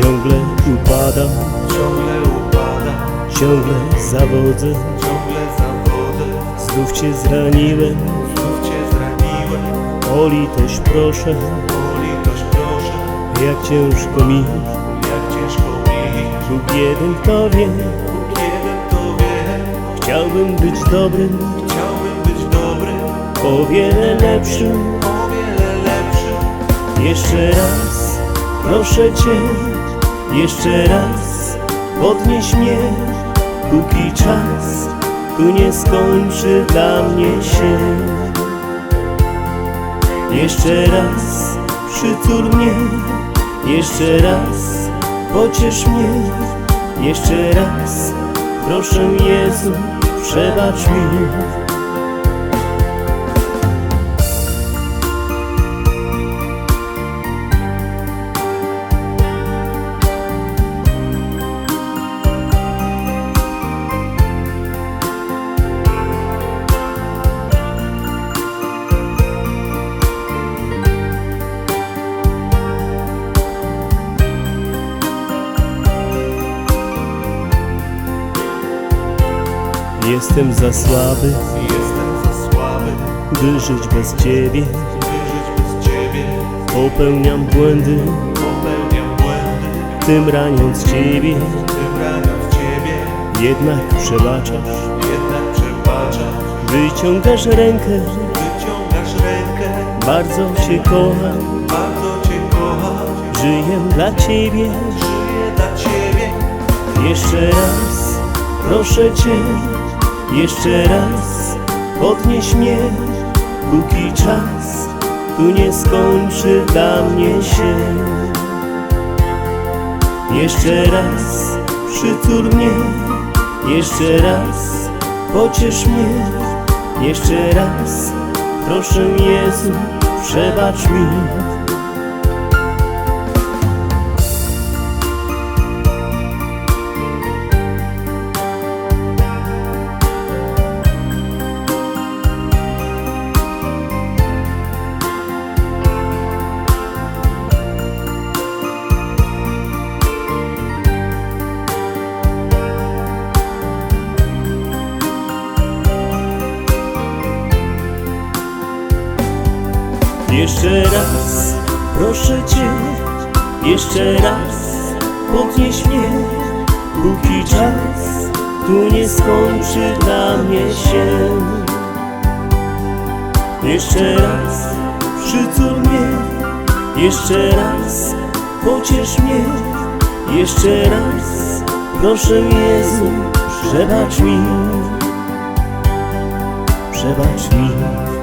upadam, ciągle upadam, ciągle zawodzę. Ciągle zawodzę. Znów cię zraniłem, Znów cię zraniłem, o litość proszę. O litość proszę, Jak ciężko mi, jak ciężko mi. Bóg jeden kto wie. Bóg jeden to wie, Chciałbym być dobrym, chciałbym być dobrym, o wiele lepszym. O wiele lepszym. Jeszcze raz, proszę Cię, jeszcze raz podnieś mnie, póki czas tu nie skończy dla mnie się. Jeszcze raz przytul mnie, jeszcze raz pociesz mnie, jeszcze raz proszę Jezu, przebacz mi. Jestem za słaby, Jestem za słaby, by żyć bez Ciebie. bez Ciebie. Popełniam błędy, Popełniam błędy, tym raniąc Ciebie. tym raniąc Ciebie. Jednak przebaczasz, Jednak przebaczasz, wyciągasz rękę. wyciągasz rękę. Bardzo Cię kocham, Bardzo Cię kocham, żyję dla Ciebie. żyję dla Ciebie. Jeszcze raz, proszę Cię, jeszcze raz podnieś mnie, póki czas tu nie skończy dla mnie się. Jeszcze raz przytul mnie, jeszcze raz pociesz mnie, jeszcze raz proszę Jezu, przebacz mi. Jeszcze raz, proszę Cię, jeszcze raz podnieś mnie, póki czas tu nie skończy dla mnie się. Jeszcze raz przytul mnie, jeszcze raz pociesz mnie, jeszcze raz proszę Jezu, przebacz mi, przebacz mi.